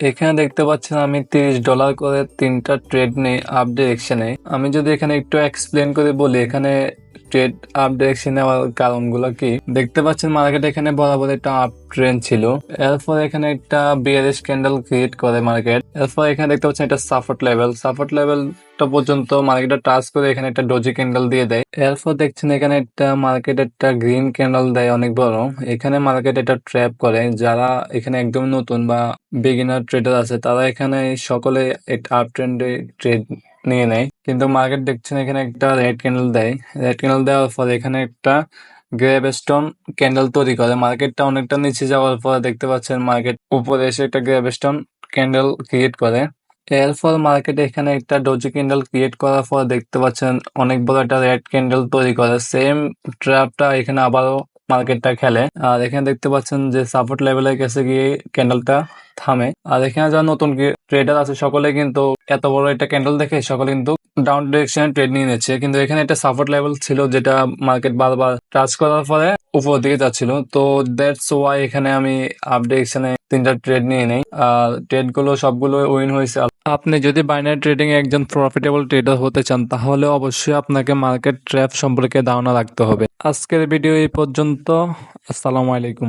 এখানে দেখতে পাচ্ছেন আমি তিরিশ ডলার করে তিনটা ট্রেড নেই আপ ডিরেকশনে আমি যদি এখানে একটু এক্সপ্লেন করে বলি, এখানে ট্রেড আপ নেওয়ার কারণগুলো কি? দেখতে পাচ্ছেন মার্কেট এখানে বরাবর একটা আপ ট্রেন্ড ছিল। এরপর এখানে একটা বিয়ারিশ ক্যান্ডেল ক্রিয়েট করে মার্কেট এরপর এখানে দেখতে পাচ্ছেন একটা সাপোর্ট লেভেল সাপোর্ট লেভেলটা পর্যন্ত মার্কেটটা টাচ করে এখানে একটা ডোজি ক্যান্ডেল দিয়ে দেয়। এরপর দেখছেন এখানে একটা মার্কেট একটা গ্রিন ক্যান্ডেল দেয় অনেক বড়। এখানে মার্কেট এটা ট্র্যাপ করে। যারা এখানে একদম নতুন বা বিগিনার ট্রেডার আছে, তারা এখানে সকলে একটা আপ ট্রেন্ডে ট্রেড নিয়ে নেয়। কিন্তু মার্কেট দেখছেন এখানে একটা রেড ক্যান্ডেল দেয়। রেড ক্যান্ডেল দেওয়ার পর এখানে একটা গ্রেভস্টোন ক্যান্ডেল তৈরি করে। মার্কেটটা অনেকটা নিচে যাওয়ার পর দেখতে পাচ্ছেন মার্কেট উপরে এসে একটা গ্রেভস্টোন ক্যান্ডেল ক্রিয়েট করে। এরপর মার্কেটে এখানে একটা ডোজি ক্যান্ডেল ক্রিয়েট করার পর দেখতে পাচ্ছেন অনেক বড় একটা রেড ক্যান্ডেল তৈরি করে। সেম ট্র্যাপটা এখানে আবারও মার্কেটটা খেলে। আর এখানে দেখতে পাচ্ছেন যে সাপোর্ট লেভেলের কাছে গিয়ে ক্যান্ডেলটা থামে। আর এখানে যারা নতুন ট্রেডার আছে, সকলে কিন্তু এত বড় একটা ক্যান্ডেল দেখে সকলে কিন্তু ডাউন ডিরেকশনে ট্রেড নিয়ে নিচ্ছে। কিন্তু এখানে একটা সাপোর্ট লেভেল ছিল যেটা মার্কেট বারবার টাচ করার পরে উপর দিকে যাচ্ছিল। তো দ্যাটস ওয়াই এখানে আমি আপ তিনটা ট্রেড নিয়ে নেই। আর ট্রেডগুলো সবগুলো উইন হয়েছে। আপনি যদি বাইনারি ট্রেডিং একজন প্রফিটেবল ট্রেডার হতে চান, তাহলে অবশ্যই আপনাকে মার্কেট ট্র্যাপ সম্পর্কে ধারণা রাখতে হবে। আজকের ভিডিও এই পর্যন্ত। আসসালামু আলাইকুম।